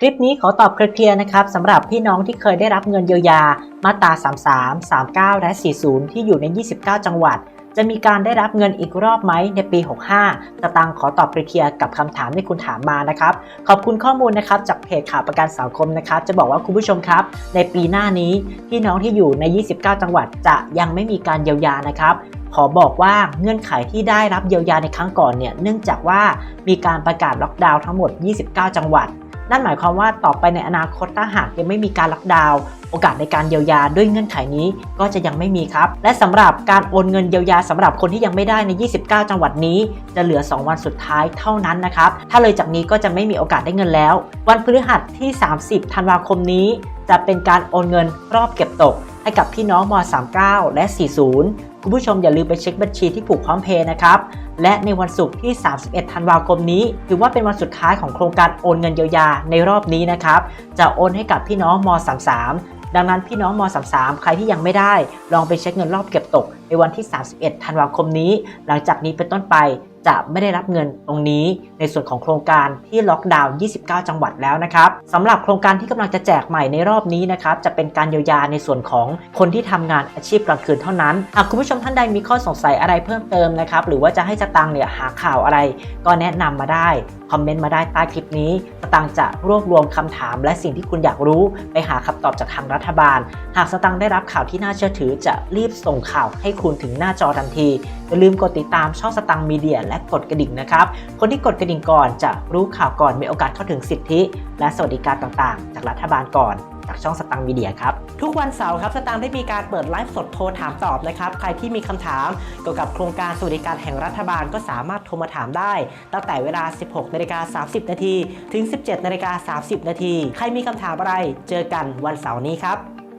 คลิปนี้ขอตอบเคลียร์นะครับสำหรับพี่น้องที่เคยได้รับเงินเยียวยามาตรา 33 39 และ 40 ที่อยู่ใน 29 จังหวัด จะมีการได้รับเงินอีกรอบไหมในปี 65สตังขอตอบเคลียร์กับคำถามที่คุณถามมานะครับ ขอบคุณข้อมูลนะครับจากเพจข่าวประกันสังคมนะครับ จะบอกว่าคุณผู้ชมครับ ในปีหน้านี้พี่น้องที่อยู่ใน 29 จังหวัด จะยังไม่มีการเยียวยานะครับขอบอกว่าเงื่อนไขที่ได้รับเยียวยาในครั้งก่อนเนี่ยเนื่องจากว่ามีการประกาศล็อกดาวน์ทั้งหมด 29 จังหวัด นั่นหมายความว่าต่อไปในอนาคตถ้าหากยังไม่มีการล็อกดาวน์โอกาสในการเยียวยาด้วยเงื่อนไขนี้ก็จะยังไม่มีครับ และสำหรับการโอนเงินเยียวยาสำหรับคนที่ยังไม่ได้ใน 29 จังหวัดนี้ จะเหลือ 2 วันสุดท้ายเท่านั้นนะครับ ถ้าเลยจากนี้ก็จะไม่มีโอกาสได้เงินแล้ว วันพฤหัสที่ 30 ธันวาคมนี้ จะเป็นการโอนเงินรอบเก็บตก ให้กับพี่น้องม 39 และ 40 คุณผู้ชมอย่าลืมไปเช็คบัญชีที่ผูกพร้อมเพย์นะครับ และในวันศุกร์ที่ 31 ธันวาคมนี้ ถือว่าเป็นวันสุดท้ายของโครงการโอนเงินเยียวยาในรอบนี้นะครับ จะโอนให้กับพี่น้องม 33 ดังนั้นพี่น้องม 33 ใครที่ยังไม่ได้ ลองไปเช็คเงินรอบเก็บตก ในวันที่ 31 ธันวาคมนี้ หลังจากนี้เป็นต้นไป จะไม่ได้รับเงินตรงนี้ ในส่วนของโครงการที่ล็อกดาวน์ 29 จังหวัดแล้วนะครับสำหรับโครงการที่กำลังจะแจกใหม่ในรอบนี้นะครับจะเป็นการเยียวยาในส่วนของคนที่ทำงานอาชีพกลางคืนเท่านั้นหากคุณผู้ชมท่านใดมีข้อสงสัยอะไรเพิ่มเติมนะครับหรือว่าจะให้สตังค์เนี่ยหาข่าวอะไร ก็แนะนำมาได้คอมเมนต์มาได้ใต้คลิปนี้สตังค์จะรวบรวมคำถาม และสิ่งที่คุณอยากรู้ ไปหาคำตอบจากทางรัฐบาล หากสตังค์ได้รับข่าวที่น่าเชื่อถือจะรีบส่งข่าวให้คุณถึงหน้าจอทันทีอย่าลืมกดติดตามช่องสตังค์มีเดียและกดกระดิ่งนะครับ คนที่กดกระดิ่งก่อนจะรู้ข่าวก่อนมีโอกาสเข้าถึงสิทธิ และสวัสดิการต่างๆ จากรัฐบาลก่อนจากช่องสตังค์มีเดียครับ ทุกวันเสาร์ครับสตังค์ได้มีการเปิดไลฟ์สดโทรถามตอบนะครับ ใครที่มีคำถามเกี่ยวกับโครงการสวัสดิการแห่งรัฐบาลก็สามารถโทรมาถามได้ ตั้งแต่เวลา 16นาฬิกา30 นาทีถึง 17นาฬิกา30 นาทีใครมีคำถามอะไร เจอกันวันเสาร์นี้ครับ